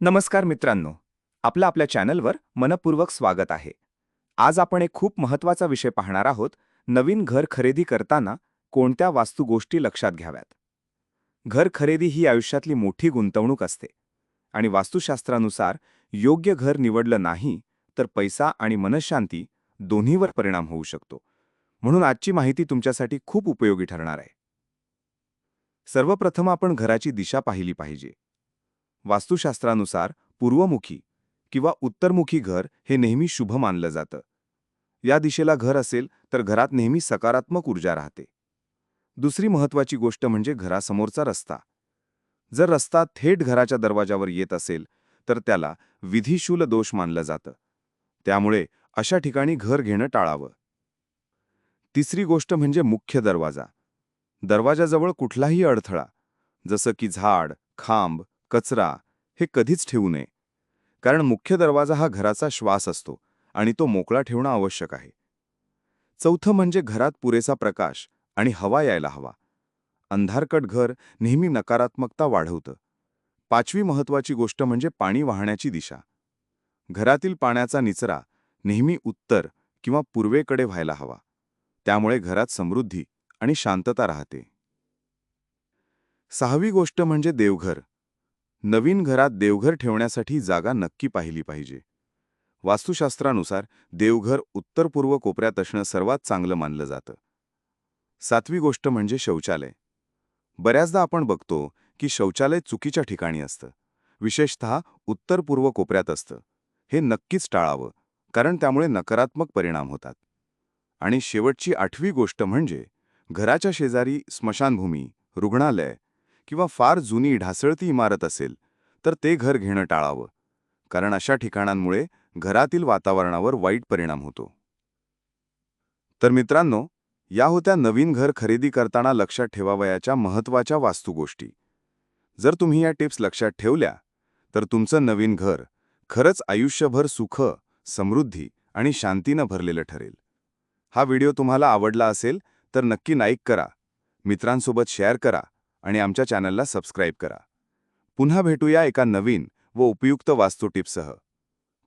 नमस्कार मित्रांनो आपलं आपल्या चॅनलवर मनपूर्वक स्वागत आहे. आज आपण एक खूप महत्त्वाचा विषय पाहणार आहोत नवीन घर खरेदी करताना कोणत्या वास्तू गोष्टी लक्षात घ्याव्यात? घर खरेदी ही आयुष्यातली मोठी गुंतवणूक असते आणि वास्तुशास्त्रानुसार योग्य घर निवडलं नाही तर पैसा आणि मनशांती दोन्हीवर परिणाम होऊ शकतो. म्हणून आजची माहिती तुमच्यासाठी खूप उपयोगी ठरणार आहे. सर्वप्रथम आपण घराची दिशा पाहिली पाहिजे. वास्तुशास्त्रानुसार पूर्वमुखी किंवा उत्तरमुखी घर हे नेहमी शुभ मानलं जातं. या दिशेला घर असेल तर घरात नेहमी सकारात्मक ऊर्जा राहते. दुसरी महत्वाची गोष्ट म्हणजे घरासमोरचा रस्ता. जर रस्ता थेट घराच्या दरवाजावर येत असेल तर त्याला विधिशूल दोष मानलं जातं. त्यामुळे अशा ठिकाणी घर घेणं टाळावं. तिसरी गोष्ट म्हणजे मुख्य दरवाजा. दरवाजाजवळ कुठलाही अडथळा जसं की झाड खांब कचरा हे कधीच ठेवू नये. कारण मुख्य दरवाजा हा घराचा श्वास असतो आणि तो मोकळा ठेवणं आवश्यक आहे. चौथं म्हणजे घरात पुरेसा प्रकाश आणि हवा यायला हवा. अंधारकट घर नेहमी नकारात्मकता वाढवतं. पाचवी महत्वाची गोष्ट म्हणजे पाणी वाहण्याची दिशा. घरातील पाण्याचा निचरा नेहमी उत्तर किंवा पूर्वेकडे व्हायला हवा. त्यामुळे घरात समृद्धी आणि शांतता राहते. सहावी गोष्ट म्हणजे देवघर. नवीन घरात देवघर ठेवण्यासाठी जागा नक्की पाहिली पाहिजे. वास्तुशास्त्रानुसार देवघर उत्तर पूर्व कोपऱ्यात असणं सर्वात चांगलं मानलं जातं. सातवी गोष्ट म्हणजे शौचालय. बऱ्याचदा आपण बघतो की शौचालय चुकीच्या ठिकाणी असतं. विशेषतः उत्तर पूर्व कोपऱ्यात असतं. हे नक्कीच टाळावं कारण त्यामुळे नकारात्मक परिणाम होतात. आणि शेवटची आठवी गोष्ट म्हणजे घराच्या शेजारी स्मशानभूमी रुग्णालय किंवा फार जुनी ढासळती इमारत असेल तर ते घर घेणं टाळावं. कारण अशा ठिकाणांमुळे घरातील वातावरणावर वाईट परिणाम होतो. तर मित्रांनो या होत्या नवीन घर खरेदी करताना लक्षात ठेवावयाच्या महत्त्वाच्या वास्तुगोष्टी जर तुम्ही या टिप्स लक्षात ठेवल्या तर तुमचं नवीन घर खरंच आयुष्यभर सुख समृद्धी आणि शांतीनं भरलेलं ठरेल. हा व्हिडिओ तुम्हाला आवडला असेल तर नक्की लाईक करा. मित्रांसोबत शेअर करा. आणि आमच्या चॅनलला सबस्क्राईब करा. पुन्हा भेटूया एका नवीन व उपयुक्त वास्तू टिप्ससह.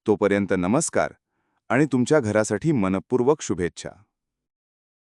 तोपर्यंत नमस्कार आणि तुमच्या घरासाठी मनपूर्वक शुभेच्छा.